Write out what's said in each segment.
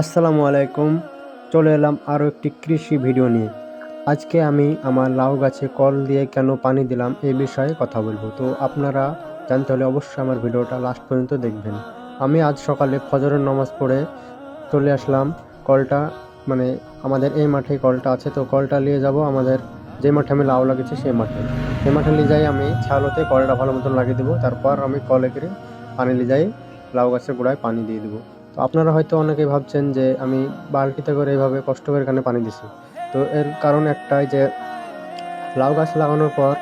আসসালামু আলাইকুম। চলে এলাম আরও একটি কৃষি ভিডিও নিয়ে। আজকে আমি আমার লাউ গাছে কল দিয়ে কেন পানি দিলাম এই বিষয়ে কথা বলব। তো আপনারা জানতে হলে অবশ্যই আমার ভিডিওটা লাস্ট পর্যন্ত দেখবেন। আমি আজ সকালে ফজরের নামাজ পড়ে চলে আসলাম। কলটা মানে আমাদের এই মাঠে কলটা আছে, তো কলটা নিয়ে যাব আমাদের যে মাঠে আমি লাউ লাগিয়েছি সেই মাঠে। সেই মাঠে নিয়ে যাই আমি ছালোতে কলটা ভালো মতন লাগিয়ে দেবো। তারপর আমি কলে করে পানি নিয়ে যাই, লাউ গাছের গোড়ায় পানি দিয়ে দেবো। তো আপনারা হয়তো অনেকেই ভাবছেন যে আমি বালতিতে করে এইভাবে কষ্ট করে এখানে পানি দিছি। তো এর কারণ একটাই যে, লাউ গাছ লাগানোর পর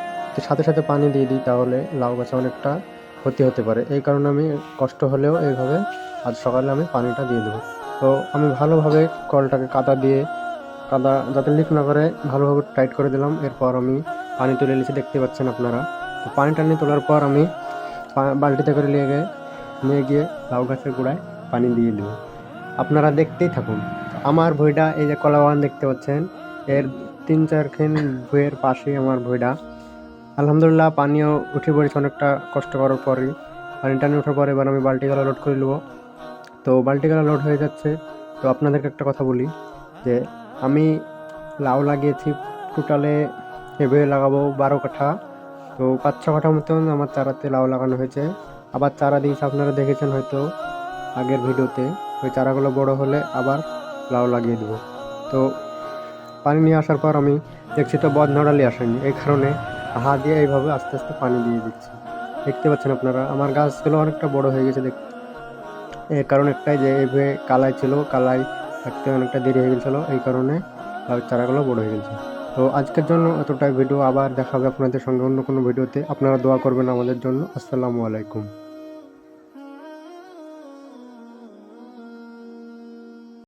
সাথে সাথে পানি দিয়ে দিই তাহলে লাউ গাছে অনেকটা ক্ষতি হতে পারে। এই কারণে আমি কষ্ট হলেও এইভাবে আজ সকালে আমি পানিটা দিয়ে দেবো। তো আমি ভালোভাবে কলটাকে কাদা দিয়ে, কাদা যাতে লিক না করে, ভালোভাবে টাইট করে দিলাম। এরপর আমি পানি তুলে নিয়েছি, দেখতে পাচ্ছেন আপনারা। তো পানি টানি তোলার পর আমি বালতিতে করে নিয়ে গিয়ে নিয়ে গিয়ে লাউ গাছের গোড়ায় পানি দিয়ে দেবো। আপনারা দেখতেই থাকুন। আমার ভুঁইটা, এই যে কলা বাগান দেখতে পাচ্ছেন, এর তিন চারখান ভুঁইয়ের পাশেই আমার ভুঁইটা। আলহামদুলিল্লাহ, পানিও উঠে পড়েছে অনেকটা কষ্ট করার পরই। পানি টানি ওঠার পরে এবার আমি বালতি গলা লোড করে নেব। তো বালতি গলা লোড হয়ে যাচ্ছে। তো আপনাদেরকে একটা কথা বলি, যে আমি লাউ লাগিয়েছি, টোটালে এভাবে লাগাবো বারো কাঠা। তো পাঁচ ছ কাঠা মতন আমার চারাতে লাউ লাগানো হয়েছে। আবার চারা দিয়েছে, আপনারা দেখেছেন হয়তো। আগের ভিডিওতে, ওই চারাগুলো বড় হলে আবার লাউ লাগিয়ে দেবো। তো পানি নিয়ে আসার পর আমি দেখছি তো বদ নড়ালি আসেনি, এই কারণে হাত দিয়ে এইভাবে আস্তে আস্তে পানি দিয়ে দিচ্ছি। দেখতে পাচ্ছেন আপনারা, আমার গাছগুলো অনেকটা বড় হয়ে গেছে দেখ এর কারণ একটাই যে এইভাবে কালাই ছিল, কালাই থাকতে অনেকটা দেরি হয়ে গেছিল, এই কারণে লাউ চারাগুলো বড় হয়ে গেছে। তো আজকের জন্য এতটাই ভিডিও, আবার দেখাবে আপনাদের সঙ্গে অন্য কোনো ভিডিওতে। আপনারা দোয়া করবেন আমাদের জন্য। আসসালামু আলাইকুম।